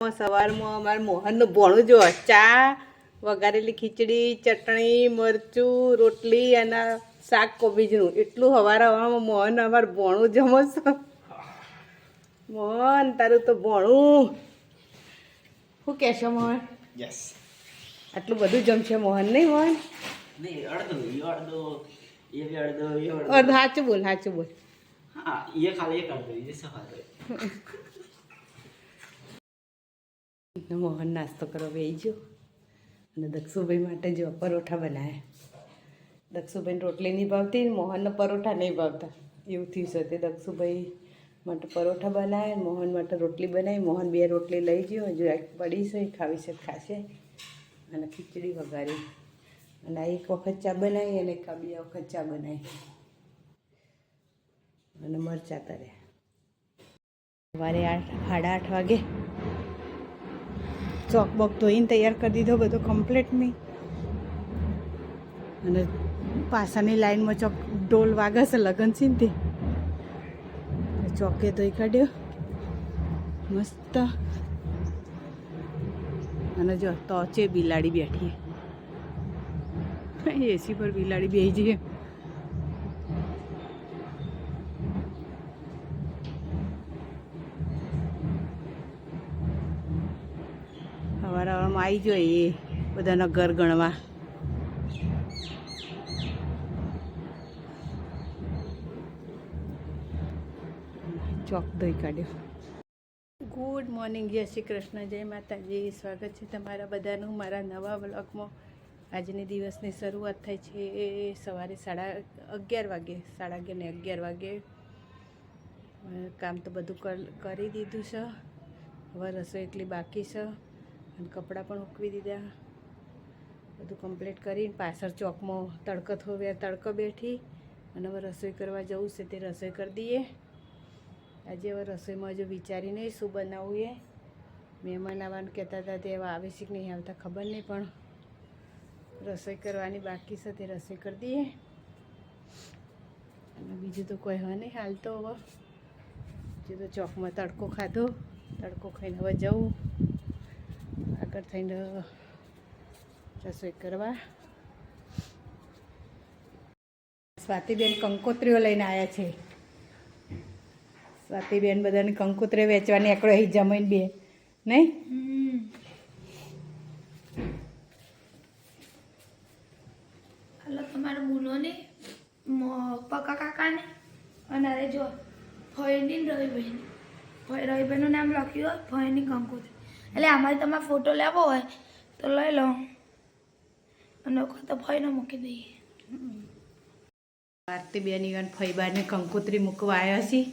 સવારમાં અમારા મોહનનું ભોણું જો ચા વઘારેલી ખીચડી ચટણી મરચું રોટલી અને શાક કોબીજનું. એટલું હવાર હવામાં મોહન અમારે ભોણું જમો છો મોહન તારું તો ભોણું. શું કહેશો મોહન? યસ આટલું બધું જમશે મોહન નહીં મોહન? અડધો સાચું બોલ સાચું બોલ. હા એ ખાલી એક અડધો એ સફા મોહન નાસ્તો કરવા બેસી ગયો. અને દક્ષુભાઈ માટે જો પરોઠા બનાવ્યા દક્ષુભાઈને રોટલી નહીં ભાવતી મોહનને પરોઠા નહીં ભાવતા. એવું થયું છે તે દક્ષુભાઈ માટે પરોઠા બનાવે મોહન માટે રોટલી બનાવી. મોહન બે રોટલી લઈ ગયો. હજુ એક પડી છે ખાવી છે, ખાશે. અને ખીચડી વઘારી. અને આ એક વખત ચા બનાવી અને એક બે વખત ચા બનાવી. અને મરચાં તર્યા સવારે આઠ, સાડા આઠ વાગે ચોક બોક ધોઈને તૈયાર કરી દીધો બધો કમ્પ્લીટ મેં અને પાસાની લાઈનમાં ચોક ઢોલ વાગે છે, લગન છે તે. ચોકે ધોઈ કાઢ્યો. મસ્ત. અને જો, તો છે બિલાડી બેઠી. એસી પર બિલાડી બેસી જઈએ. આવી જોઈએ બધાના ઘર ગણવા. ચોક દોઈ કાઢ્યો. ગુડ મોર્નિંગ જય શ્રી કૃષ્ણ, જય માતાજી. સ્વાગત છે તમારા બધાનું મારા નવા બ્લોગમાં આજની દિવસની શરૂઆત થાય છે સવારે સાડા અગિયાર વાગે, સાડા અગિયાર ને અગિયાર વાગે. કામ તો બધું કરી દીધું છે. હવે રસોઈ એટલી બાકી છે. અને કપડાં પણ ઉકવી દીધા. બધું કમ્પ્લીટ કરીને પાછળ ચોકમાં તડકો થોવે તડકો બેઠી અને હવે રસોઈ કરવા જવું છે તે રસોઈ કરી દઈએ. આજે હવે રસોઈમાં હજુ વિચારી નહીં શું બનાવવું એ. મહેમાન આવવાનું કહેતા હતા તે એવા આવે છે કે નહીં આવતા ખબર નહીં, પણ રસોઈ કરવાની બાકી છે તે રસોઈ કરી દઈએ. અને બીજું તો કોઈ હા નહીં હાલ તો હવે. બીજું તો ચોકમાં તડકો ખાધો, તડકો ખાઈને હવે જવું. આગળ થઈને રસોઈ કરવા. સ્વાતિબેન કંકોત્રીઓ લઈને આવ્યા છે. સ્વાતિબેન બધાને કંકોત્રી વેચવાની એકડો અહીં જમીન બે. નહીં? હલો, તમારા બુનોને પકા કાકાને અને જો ફઈની ને રવિભાઈની ફઈ રવિભાઈનું નામ લખ્યું હોય ફઈની કંકોત્રી. એટલે અમારે તમારે ફોટો લેવો હોય તો લઈ લો. અને તો ફઈને મૂકી દઈએ. આરતીબેન ઈવન ફઈબાને કંકોત્રી મૂકવા આવ્યા છીએ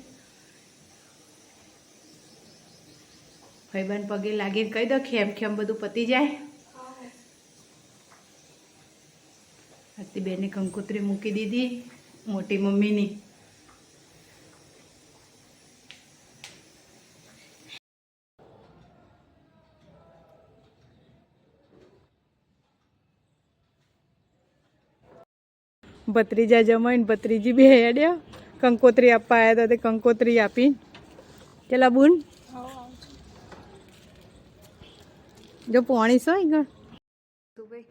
ફઈબાન પગે લાગીને કહી દો ખેમ ખેમ બધું પતી જાય. આરતીબેનની કંકોત્રી મૂકી દીધી મોટી મમ્મીની. ભત્રીજા જમાઈને ભત્રીજી બે હેડ્યા. કંકોત્રી આપવા આવ્યા હતા તે કંકોત્રી આપી ચલા બુન? જો પોણી છો આગળ દક્ષુભાઈ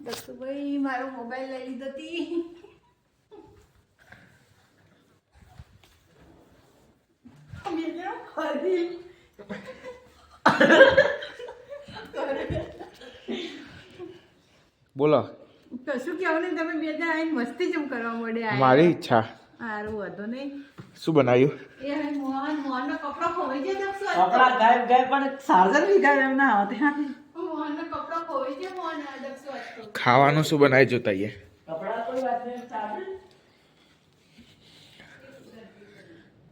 દક્ષુભાઈ મારો મોબાઈલ લઈ લીધો હતી બોલો. કશું કેવું નહીં તમે બે જણા આવીને મસ્તી જેમ કરવા મળે મારી ઈચ્છા. સારું વધુ નહીં. શું બનાવ્યું? એ હવે મોહન મોહનનો કપડો ખોવાઈ ગયો દક્ષુ કપડા ગાયબ ગાયબ પણ ચાર્જર બી ગાયબ એમ ના આવતે. મોહનનો કપડો ખોવાઈ ગયો મોહન દક્ષુ ખાવાનું શું બનાવી જોતાઈએ કપડા કોઈ વાત નહીં ચાર્જર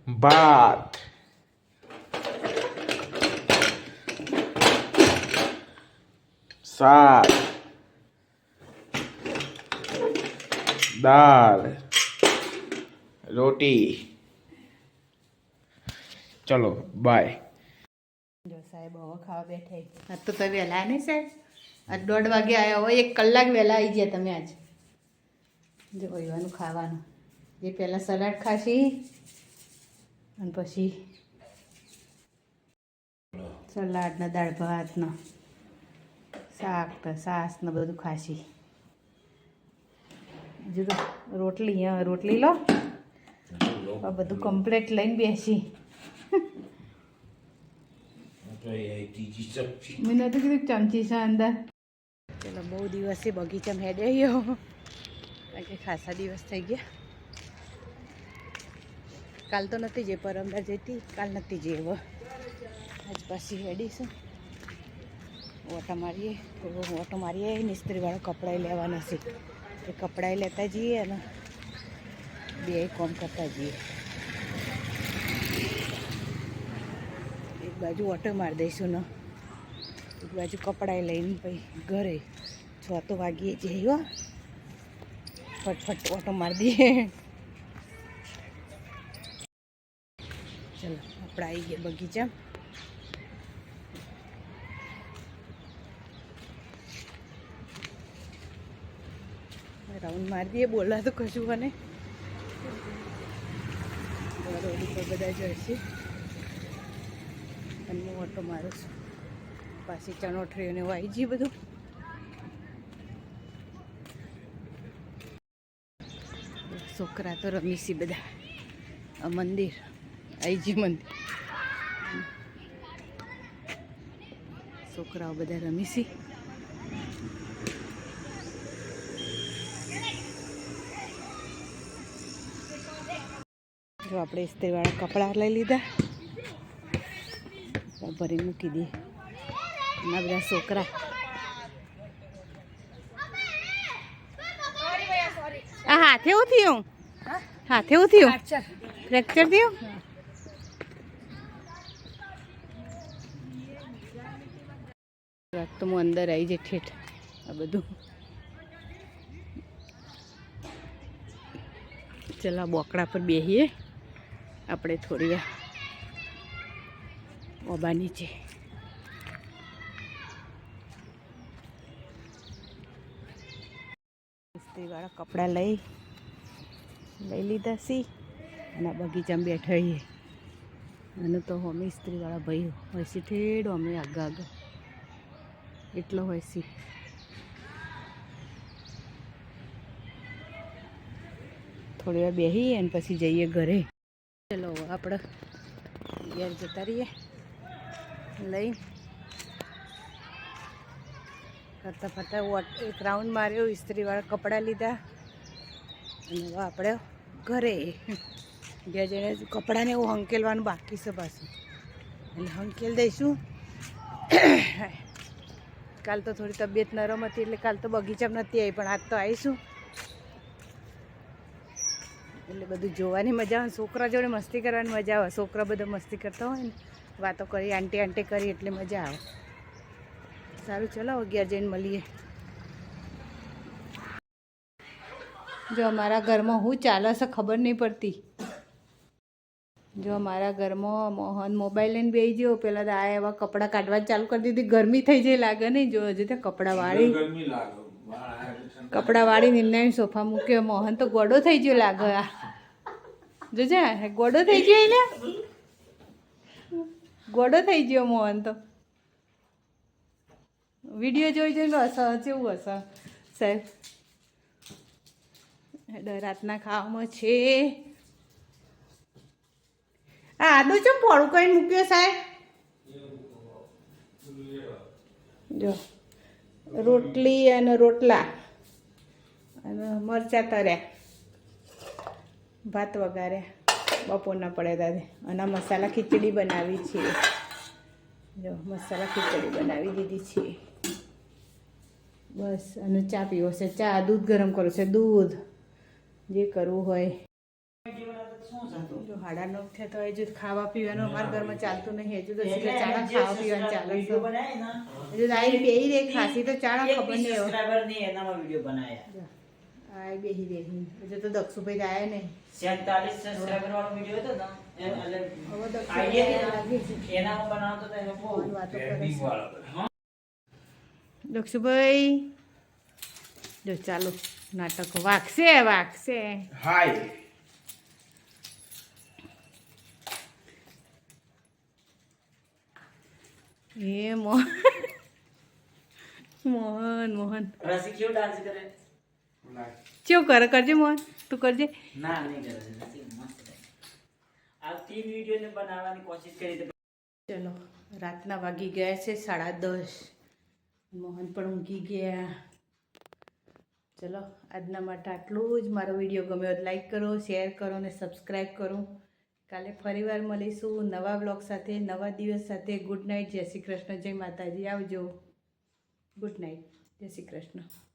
ભાત. શાક દાળ રોટી. ચલો બાય જો સાહેબ હવે ખાવા બેઠા આજ તો તમે વહેલા નહીં સાહેબ? આજ દોઢ વાગે આવ્યા હોય એક કલાક વહેલા આવી ગયા તમે આજ. જો એવાનું ખાવાનું. જે પહેલાં સલાડ ખાશી અને પછી સલાડ ને દાળ ભાત ને શાક ને સાસ ને બધું ખાશી. તો રોટલી, હા, રોટલી લો. આ બધું કમ્પ્લેટ લઈને બેસી. મેં નથી કીધું ચમચી છે અંદર. ચલો, બહુ દિવસે બગીચામાં હેડે આવ્યો કારણ કે ખાસા દિવસ થઈ ગયા. કાલ તો નથી જઈ પરમદાર જતી, કાલ નથી જઈ હવે આજ પાછી હેડીશું. ઓટો મારીએ થોડો ઓટો મારીએ મિસ્ત્રીવાળા કપડાં લેવાના છે. કપડાં લેતા જઈએ અને બે કોમ કરતા જઈએ. એક બાજુ ઓટો મારી દઈશું ને. એક બાજુ કપડાં લઈને પછી ઘરે છ તો વાગીએ જઈએ હો ફટફટ ઓટો મારી દઈએ. ચલો, આપણે આવી ગયા બગીચા. રાઉન્ડ મારી દઈએ તો કશું મને. રોડ ઉપર બધા જશે અને હું ઓટો મારું છું પાછી ચણોઠરીઓ ને એવું જઈએ બધું. છોકરા તો રમીશી બધા. આ મંદિર આઈજી મંદિર. છોકરાઓ બધા રમીશી જો આપણે ઇસ્ત્રીવાળા કપડાં લઈ લીધા. ભરી મૂકી દઈએ. એના બધા છોકરા. આ હાથે એવું થયું હાથે એવું થયું ફ્રેક્ચર થયું? તો હું અંદર આવી જઈ ઠેઠ. આ બધું. ચલા બોકડા પર બેસીએ આપણે થોડી ઓબા નીચે. ઇસ્ત્રીવાળા કપડાં લઈ લઈ લીધા સી. અને બગીચામાં બેઠા છીએ. અને તો અમે ઇસ્ત્રીવાળા ભાઈ હોય છે ઠેડો અમે આગળ આગળ. એટલો હોય છે થોડી વાર બેસીએ અને પછી જઈએ ઘરે. આપણે ઘેર જતા રહીએ. લઈ. ફરતા ફરતા વોટ એક રાઉન્ડ માર્યો, ઇસ્ત્રીવાળા કપડાં લીધા. અને આપણે ઘરે ઘેર જઈને કપડાને એવું હંકેલવાનું બાકી છે પાછું. એટલે હંકેલ દઈશું. કાલ તો થોડી તબિયત નરમ હતી એટલે કાલ તો બગીચામાં નથી આવી પણ આજ તો આવીશું એટલે બધું જોવાની મજા આવે છોકરા જોડે મસ્તી કરવાની મજા આવે. છોકરા બધા મસ્તી કરતા હોય ને, વાતો કરી, આંટી આંટી કરી એટલે મજા આવે. સારું, ચલો અગિયાર જઈને મળીએ. જો અમારા ઘરમાં હું ચાલે છે ખબર નહીં પડતી. જો અમારા ઘરમાં મોહન મોબાઈલ લઈને બેસી ગયો. પેલા તો આ એવા કપડાં કાઢવા ચાલુ કરી દીધી. ગરમી થઈ જાય લાગે નહીં. જો હજી તો કપડાં વાળી. કપડાં વાળી નિર્ણય સોફા મૂક્યો, મોહન તો ગોડો થઈ ગયો લાગે આ. જોજે, ગોડો થઈ ગયો એને? ગોડો થઈ ગયો મોહન તો. વીડિયો જોઈ જોઈને હશે કેવું હશે સાહેબ રાતના ખાવામાં છે. આ આદુ ચમ પોળું કઈ મૂક્યો સાહેબ? જો. રોટલી અને રોટલા. અને મરચાં તર્યા. ભાત વગાર્યા બપોરના પડે દાદે. અને મસાલા ખીચડી બનાવી છીએ જો મસાલા ખીચડી બનાવી દીધી છે. બસ અને ચા પીવો છે. ચા દૂધ ગરમ કરો છે. દૂધ જે કરવું હોય. જો હાડા નો થયા તો હજુ ખાવા પીવાનું અમારા ઘરમાં ચાલતું નહીં. હજુ તો ચાણા ખાવા પીવાનું ચાલે છે. હજુ આઈ બેહી રે ખાસી તો ચાણા ખબર નહીં હવે આ બેહી બેહી. હજુ તો દક્ષુભાઈ આયા નહીં. 47 સબસ્ક્રાઇબર વાળો વિડિયો હતો ને એ એટલે હવે દક્ષુભાઈ એનામાં બનાવતો તો એનો બહુ વાતો કરે દક્ષુભાઈ જો ચાલો નાટક વાગશે વાગશે. હાય એ મોહન. મોહન મોહન. રસી કેવું ડાન્સ કરે? કેવું કરે કરજે મોહન? તું કરજે. ના નહીં કરે મસ્ત કરે વિડીયોને બનાવવાની કોશિશ કરી તો ચલો રાતના વાગી ગયા છે સાડા દસ. મોહન પણ ઊંઘી ગયા. ચલો આજના માટે આટલું જ. મારો વીડિયો ગમ્યો હોય લાઈક કરો શેર કરો અને સબસ્ક્રાઈબ કરો. કાલે ફરીવાર મળીશું નવા બ્લોગ સાથે નવા દિવસ સાથે. ગુડ નાઇટ જય શ્રી કૃષ્ણ. જય માતાજી. આવજો. ગુડ નાઇટ જય શ્રી કૃષ્ણ.